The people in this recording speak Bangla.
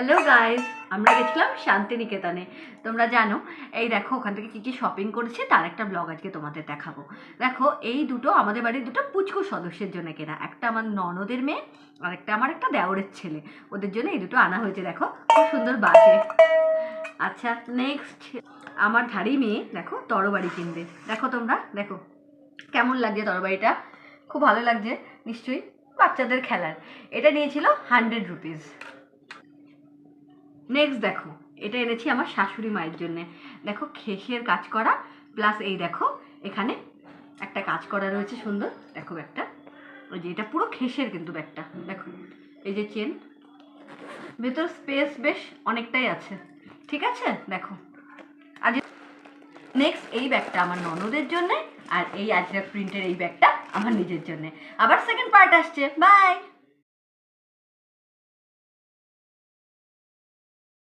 হ্যালো গাইস আমরা গেছিলাম শান্তিনিকেতনে। তোমরা জানো, এই দেখো, ওখান থেকে কী কী শপিং করেছি, তার একটা ব্লগ আজকে তোমাদের দেখাবো। দেখো, এই দুটো আমাদের বাড়ির দুটো পুচকু সদস্যের জন্য কেনা। একটা আমার ননদের মেয়ে, আর একটা আমার একটা দেওরের ছেলে। ওদের জন্য এই দুটো আনা হয়েছে, দেখো, খুব সুন্দর বাজে। আচ্ছা নেক্সট আমার ধাড়ি মেয়ে, দেখো, তরবারি কিনবে। দেখো তোমরা, দেখো, কেমন লাগছে তরবারিটা? খুব ভালো লাগছে, নিশ্চয়ই বাচ্চাদের খেলার। এটা নিয়েছিল হান্ড্রেড রুপিস নেক্সট দেখো, এটা এনেছি আমার শাশুড়ি মায়ের জন্যে। দেখো, খেসের কাজ করা প্লাস এই দেখো, এখানে একটা কাজ করা রয়েছে সুন্দর। দেখো ব্যাগটা, ওই যে এটা পুরো খেসের কিন্তু ব্যাগটা। দেখো, এই যে চেন ভেতর স্পেস বেশ অনেকটাই আছে। ঠিক আছে? দেখো। আজ নেক্সট এই ব্যাগটা আমার ননদের জন্য, আর এই আজরাক প্রিন্টের এই ব্যাগটা আমার নিজের জন্য। আবার সেকেন্ড পার্ট আসছে। বাই